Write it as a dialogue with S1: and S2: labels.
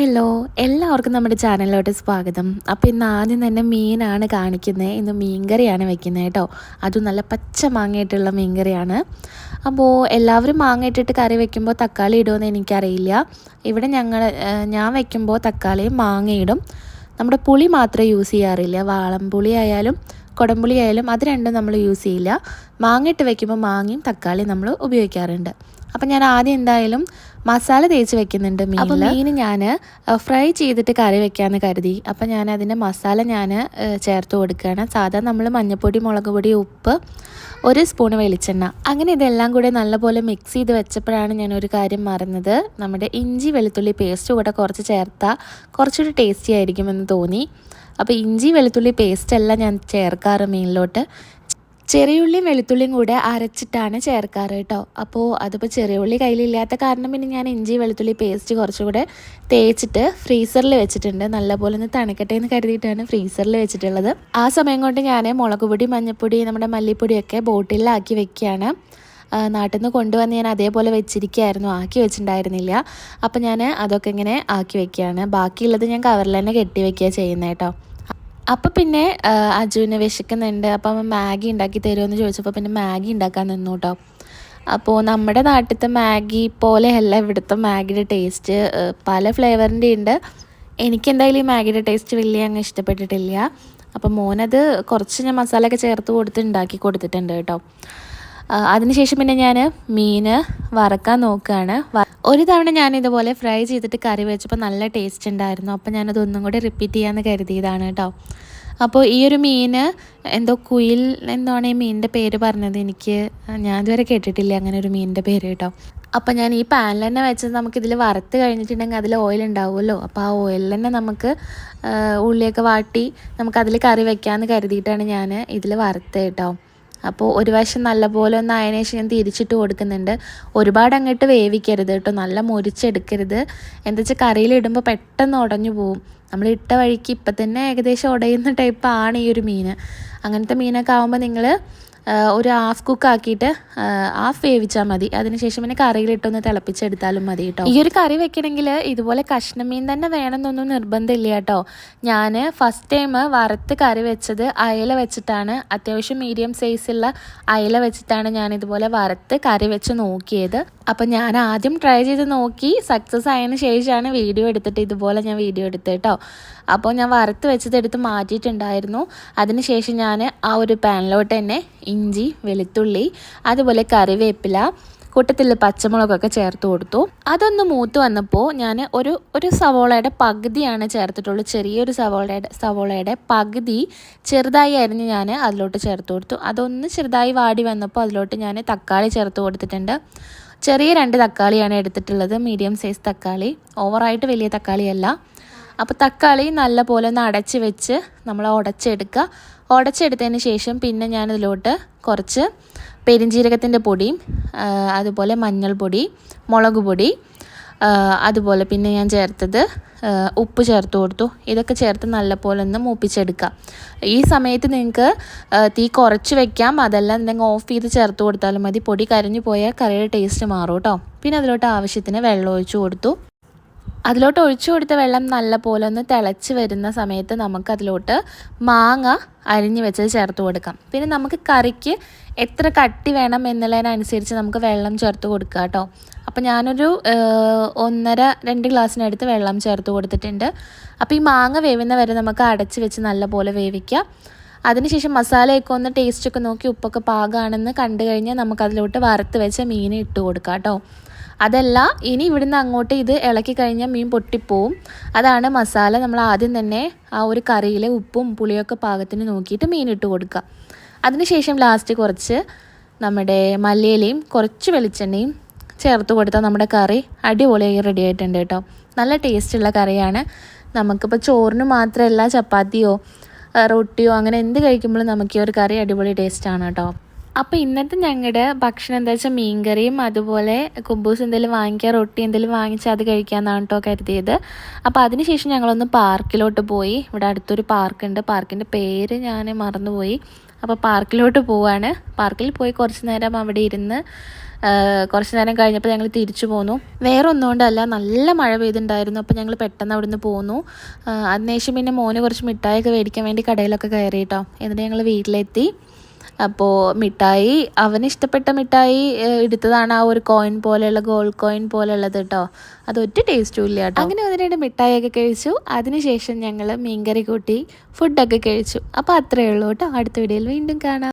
S1: Hello എല്ലാവർക്കും നമ്മുടെ ചാനലിലോട്ട് സ്വാഗതം. അപ്പോൾ ഇന്ന് ആദ്യം തന്നെ മീനാണ് കാണിക്കുന്നത് ഇന്ന് മീൻകറിയാണ് വെക്കുന്നത് കേട്ടോ. അതും നല്ല പച്ച മാങ്ങയിട്ടുള്ള മീൻകറിയാണ്. അപ്പോൾ എല്ലാവരും മാങ്ങ ഇട്ടിട്ട് കറി വെക്കുമ്പോൾ തക്കാളി ഇടുമെന്ന് എനിക്കറിയില്ല. ഇവിടെ ഞങ്ങൾ ഞാൻ വെക്കുമ്പോൾ തക്കാളിയും മാങ്ങയിടും നമ്മുടെ പുളി മാത്രമേ യൂസ് ചെയ്യാറില്ല. വാളംപുളി ആയാലും കുടംപുളി ആയാലും അത് രണ്ടും നമ്മൾ യൂസ് ചെയ്യില്ല. മാങ്ങ ഇട്ട് വെക്കുമ്പോൾ മാങ്ങയും തക്കാളിയും നമ്മൾ ഉപയോഗിക്കാറുണ്ട്. അപ്പം ഞാൻ ആദ്യം എന്തായാലും മസാല തേച്ച് വെക്കുന്നുണ്ട് മീൻ അപ്പോൾ മീൻ ഞാൻ ഫ്രൈ ചെയ്തിട്ട് കറി വെക്കാമെന്ന് കരുതി. അപ്പം ഞാൻ അതിന്റെ മസാല ഞാൻ ചേർത്ത് കൊടുക്കുകയാണ്. സാധാരണ നമ്മൾ മഞ്ഞൾപ്പൊടി മുളക് പൊടി ഉപ്പ് ഒരു സ്പൂൺ വെളിച്ചെണ്ണ. അങ്ങനെ ഇതെല്ലാം കൂടെ നല്ലപോലെ മിക്സ് ചെയ്ത് വെച്ചപ്പോഴാണ് ഞാൻ ഒരു കാര്യം മറന്നത്. നമ്മുടെ ഇഞ്ചി വെളുത്തുള്ളി പേസ്റ്റ് കൂടെ കുറച്ച് ചേർത്താൽ കുറച്ചുകൂടി ടേസ്റ്റി ആയിരിക്കുമെന്ന് തോന്നി. അപ്പോൾ ഇഞ്ചി വെളുത്തുള്ളി പേസ്റ്റ് എല്ലാം ഞാൻ ചേർക്കാറ് മീനിലോട്ട്. ചെറിയുള്ളിയും വെളുത്തുള്ളിയും കൂടെ അരച്ചിട്ടാണ് ചേർക്കാറ് കേട്ടോ. അപ്പോൾ അതിപ്പോൾ ചെറിയുള്ളി കയ്യിലില്ലാത്ത കാരണം പിന്നെ ഞാൻ ഇഞ്ചി വെളുത്തുള്ളി പേസ്റ്റ് കുറച്ചുകൂടെ തേച്ചിട്ട് ഫ്രീസറിൽ വെച്ചിട്ടുണ്ട്. നല്ലപോലെ ഒന്ന് തണുക്കട്ടെ എന്ന് കരുതിയിട്ടാണ് ഫ്രീസറിൽ വെച്ചിട്ടുള്ളത്. ആ സമയം കൊണ്ട് ഞാൻ മുളക് പൊടി മഞ്ഞൾപ്പൊടി നമ്മുടെ മല്ലിപ്പൊടിയൊക്കെ ബോട്ടിലാക്കി വെക്കുകയാണ്. നാട്ടിൽ നിന്ന് കൊണ്ടുവന്ന് ഞാൻ അതേപോലെ വെച്ചിരിക്കുകയായിരുന്നു ആക്കി വെച്ചിട്ടുണ്ടായിരുന്നില്ല. അപ്പോൾ ഞാൻ അതൊക്കെ ഇങ്ങനെ ആക്കി വെക്കുകയാണ്. ബാക്കിയുള്ളത് ഞാൻ കവറിൽ തന്നെ കെട്ടി വെക്കുക ചെയ്യുന്നത് കേട്ടോ. അപ്പോൾ പിന്നെ അജുവിനെ വിശക്കുന്നുണ്ട്. അപ്പം മാഗി ഉണ്ടാക്കി തരുമെന്ന് ചോദിച്ചപ്പോൾ പിന്നെ മാഗി ഉണ്ടാക്കാൻ നിന്നു കേട്ടോ അപ്പോൾ നമ്മുടെ നാട്ടിലത്തെ മാഗി പോലെയല്ല ഇവിടുത്തെ മാഗിയുടെ ടേസ്റ്റ്. പല ഫ്ലേവറിന്റെ ഉണ്ട്. എനിക്കെന്തായാലും ഈ മാഗിയുടെ ടേസ്റ്റ് വലിയ അങ്ങ് ഇഷ്ടപ്പെട്ടിട്ടില്ല. അപ്പോൾ മോനത് കുറച്ച് ഞാൻ മസാലയൊക്കെ ചേർത്ത് കൊടുത്ത് ഉണ്ടാക്കി കൊടുത്തിട്ടുണ്ട് കേട്ടോ അതിനുശേഷം പിന്നെ ഞാൻ മീൻ വറക്കാൻ നോക്കുകയാണ്. ഒരു തവണ ഞാൻ ഇതുപോലെ ഫ്രൈ ചെയ്തിട്ട് കറി വെച്ചപ്പോൾ നല്ല ടേസ്റ്റ് ഉണ്ടായിരുന്നു. അപ്പോൾ ഞാനത് ഒന്നും കൂടി റിപ്പീറ്റ് ചെയ്യാമെന്ന് കരുതിയതാണ് കേട്ടോ അപ്പോൾ ഈ ഒരു മീൻ എന്തോ കുയിൽ എന്താണ് ഈ മീനിന്റെ പേര് പറഞ്ഞത് എനിക്ക്. ഞാൻ ഇതുവരെ കേട്ടിട്ടില്ല അങ്ങനെ ഒരു മീനിന്റെ പേര് കേട്ടോ അപ്പോൾ ഞാൻ ഈ പാനിൽ തന്നെ വെച്ചത് നമുക്കിതിൽ വറുത്ത് കഴിഞ്ഞിട്ടുണ്ടെങ്കിൽ അതിൽ ഓയിൽ ഉണ്ടാവുമല്ലോ. അപ്പോൾ ആ ഓയിലിൽ തന്നെ നമുക്ക് ഉള്ളിയൊക്കെ വാട്ടി നമുക്കതിൽ കറി വെക്കാമെന്ന് കരുതിയിട്ടാണ് ഞാൻ ഇതിൽ വറുത്ത് കേട്ടോ അപ്പോൾ ഒരു വശം നല്ലപോലെ ഒന്ന് ആയതിനു ഞാൻ തിരിച്ചിട്ട് കൊടുക്കുന്നുണ്ട്. ഒരുപാട് അങ്ങോട്ട് വേവിക്കരുത് കേട്ടോ. നല്ല മുരിച്ചെടുക്കരുത്. എന്താ വെച്ചാൽ കറിയിലിടുമ്പോൾ പെട്ടെന്ന് ഉടഞ്ഞു പോവും. നമ്മൾ ഇട്ട വഴിക്ക് ഇപ്പം തന്നെ ഏകദേശം ഉടയുന്ന ടൈപ്പാണ് ഈ ഒരു മീൻ. അങ്ങനത്തെ മീനൊക്കെ ആകുമ്പോൾ നിങ്ങൾ ഒരു ഹാഫ് കുക്ക് ആക്കിയിട്ട് ഹാഫ് വേവിച്ചാൽ മതി. അതിനുശേഷം പിന്നെ കറിയിലിട്ടൊന്ന് തിളപ്പിച്ചെടുത്താലും മതി കേട്ടോ ഈ ഒരു കറി വെക്കണമെങ്കിൽ ഇതുപോലെ കഷ്ണം മീൻ തന്നെ വേണമെന്നൊന്നും നിർബന്ധമില്ല കേട്ടോ ഞാൻ ഫസ്റ്റ് ടൈം വറുത്ത് കറി വെച്ചത് അയല വെച്ചിട്ടാണ്. അത്യാവശ്യം മീഡിയം സൈസുള്ള അയല വെച്ചിട്ടാണ് ഞാൻ ഇതുപോലെ വറുത്ത് കറി വെച്ച് നോക്കിയത്. അപ്പം ഞാൻ ആദ്യം ട്രൈ ചെയ്ത് നോക്കി. സക്സസ് ആയതിനു ശേഷമാണ് വീഡിയോ എടുത്തിട്ട് ഇതുപോലെ ഞാൻ വീഡിയോ എടുത്തത് കേട്ടോ അപ്പോൾ ഞാൻ വറുത്ത് വെച്ചത് എടുത്ത് മാറ്റിയിട്ടുണ്ടായിരുന്നു. അതിനുശേഷം ഞാൻ ആ ഒരു പാനിലോട്ട് തന്നെ ഇഞ്ചി വെളുത്തുള്ളി അതുപോലെ കറിവേപ്പില കൂട്ടത്തിൽ പച്ചമുളകൊക്കെ ചേർത്ത് കൊടുത്തു. അതൊന്ന് മൂത്ത് വന്നപ്പോൾ ഞാൻ ഒരു ഒരു സവോളയുടെ പകുതിയാണ് ചേർത്തിട്ടുള്ളൂ. ചെറിയൊരു സവോളയുടെ സവോളയുടെ പകുതി ചെറുതായി അരിഞ്ഞ് ഞാൻ അതിലോട്ട് ചേർത്ത് കൊടുത്തു. അതൊന്ന് ചെറുതായി വാടി വന്നപ്പോൾ അതിലോട്ട് ഞാൻ തക്കാളി ചേർത്ത് കൊടുത്തിട്ടുണ്ട്. ചെറിയ രണ്ട് തക്കാളിയാണ് എടുത്തിട്ടുള്ളത്. മീഡിയം സൈസ് തക്കാളി. ഓവറായിട്ട് വലിയ തക്കാളിയല്ല. അപ്പോൾ തക്കാളി നല്ലപോലെ ഒന്ന് അടച്ച് വെച്ച് നമ്മൾ ഉടച്ചെടുക്കുക ഉടച്ചെടുത്തതിന് ശേഷം പിന്നെ ഞാനിതിലോട്ട് കുറച്ച് പെരിഞ്ജീരകത്തിന്റെ പൊടിയും അതുപോലെ മഞ്ഞൾപ്പൊടി മുളക് പൊടി അതുപോലെ പിന്നെ ഞാൻ ചേർത്തത് ഉപ്പ് ചേർത്ത് കൊടുത്തു. ഇതൊക്കെ ചേർത്ത് നല്ലപോലെ ഒന്ന് മൂപ്പിച്ചെടുക്കുക. ഈ സമയത്ത് നിങ്ങൾക്ക് തീ കുറച്ച് വെക്കാം. അതെല്ലാം നിങ്ങൾ ഓഫ് ചെയ്ത് ചേർത്ത് കൊടുത്താലും മതി. പൊടി കരഞ്ഞു പോയാൽ കറിയുടെ ടേസ്റ്റ് മാറും കേട്ടോ. പിന്നെ അതിലോട്ട് ആവശ്യത്തിന് വെള്ളം ഒഴിച്ചു കൊടുത്തു. അതിലോട്ട് ഒഴിച്ചു കൊടുത്ത വെള്ളം നല്ല പോലെ ഒന്ന് തിളച്ച് വരുന്ന സമയത്ത് നമുക്ക് അതിലോട്ട് മാങ്ങ അരിഞ്ഞു വെച്ചത് ചേർത്ത് കൊടുക്കാം. പിന്നെ നമുക്ക് കറിക്ക് എത്ര കട്ടി വേണം എന്നുള്ളതിനനുസരിച്ച് നമുക്ക് വെള്ളം ചേർത്ത് കൊടുക്കുക കേട്ടോ. അപ്പോൾ ഞാനൊരു ഒന്നര രണ്ട് ഗ്ലാസ്സിനടുത്ത് വെള്ളം ചേർത്ത് കൊടുത്തിട്ടുണ്ട്. അപ്പോൾ ഈ മാങ്ങ വേവുന്ന വരെ നമുക്ക് അടച്ച് വെച്ച് നല്ല പോലെ വേവിക്കാം. അതിനുശേഷം മസാലയൊക്കെ ഒന്ന് ടേസ്റ്റൊക്കെ നോക്കി ഉപ്പൊക്കെ പാകമാണെന്ന് കണ്ടു കഴിഞ്ഞാൽ നമുക്കതിലോട്ട് വറുത്ത് വെച്ച മീൻ ഇട്ട് കൊടുക്കാം കേട്ടോ. അതല്ല ഇനി ഇവിടുന്ന് അങ്ങോട്ട് ഇത് ഇളക്കി കഴിഞ്ഞാൽ മീൻ പൊട്ടിപ്പോവും. അതാണ് മസാല. നമ്മൾ ആദ്യം തന്നെ ആ ഒരു കറിയിലെ ഉപ്പും പുളിയൊക്കെ പാകത്തിന് നോക്കിയിട്ട് മീൻ ഇട്ട് കൊടുക്കുക. അതിനുശേഷം ലാസ്റ്റ് കുറച്ച് നമ്മുടെ മല്ലിയിലയും കുറച്ച് വെളിച്ചെണ്ണയും ചേർത്ത് കൊടുത്താൽ നമ്മുടെ കറി അടിപൊളിയായി റെഡി ആയിട്ടുണ്ട് കേട്ടോ. നല്ല ടേസ്റ്റുള്ള കറിയാണ്. നമുക്കിപ്പോൾ ചോറിന് മാത്രമല്ല ചപ്പാത്തിയോ റൊട്ടിയോ അങ്ങനെ എന്ത് കഴിക്കുമ്പോഴും നമുക്ക് ഈ ഒരു കറി അടിപൊളി ടേസ്റ്റാണ് കേട്ടോ. അപ്പോൾ ഇന്നത്തെ ഞങ്ങളുടെ ഭക്ഷണം എന്താ വെച്ചാൽ മീൻകറിയും അതുപോലെ കുമ്പൂസ് എന്തെങ്കിലും വാങ്ങിക്കുക റൊട്ടി എന്തെങ്കിലും വാങ്ങിച്ചാൽ അത് കഴിക്കാമെന്നാണ് കേട്ടോ കരുതിയത്. അപ്പോൾ അതിനുശേഷം ഞങ്ങളൊന്ന് പാർക്കിലോട്ട് പോയി. ഇവിടെ അടുത്തൊരു പാർക്കുണ്ട്. പാർക്കിന്റെ പേര് ഞാൻ മറന്നുപോയി. അപ്പോൾ പാർക്കിലോട്ട് പോവാണ്. പാർക്കിൽ പോയി കുറച്ച് നേരം അവിടെ ഇരുന്ന് കുറച്ച് നേരം കഴിഞ്ഞപ്പോൾ ഞങ്ങൾ തിരിച്ചു പോന്നു. വേറെ ഒന്നുകൊണ്ടല്ല നല്ല മഴ പെയ്തിട്ടുണ്ടായിരുന്നു അപ്പോൾ ഞങ്ങൾ പെട്ടെന്ന് അവിടുന്ന് പോന്നു. അതിനുശേഷം പിന്നെ മോന് കുറച്ച് മിഠായിയൊക്കെ മേടിക്കാൻ വേണ്ടി കടയിലൊക്കെ കയറി കേട്ടോ എന്നിട്ട് ഞങ്ങൾ വീട്ടിലെത്തി. അപ്പോൾ മിഠായി അവന് ഇഷ്ടപ്പെട്ട മിഠായി എടുത്തതാണ് ആ ഒരു കോയിൻ പോലെയുള്ള ഗോൾഡ് കോയിൻ പോലെയുള്ളത് കേട്ടോ അതൊറ്റ ടേസ്റ്റും ഇല്ല കേട്ടോ അങ്ങനെ ഒന്ന് രണ്ട് മിഠായിയൊക്കെ കഴിച്ചു. അതിനുശേഷം ഞങ്ങൾ മീൻകറി കൂട്ടി ഫുഡൊക്കെ കഴിച്ചു. അപ്പോൾ അത്രയേ ഉള്ളൂ കേട്ടോ അടുത്ത വീഡിയോയിൽ വീണ്ടും കാണാം.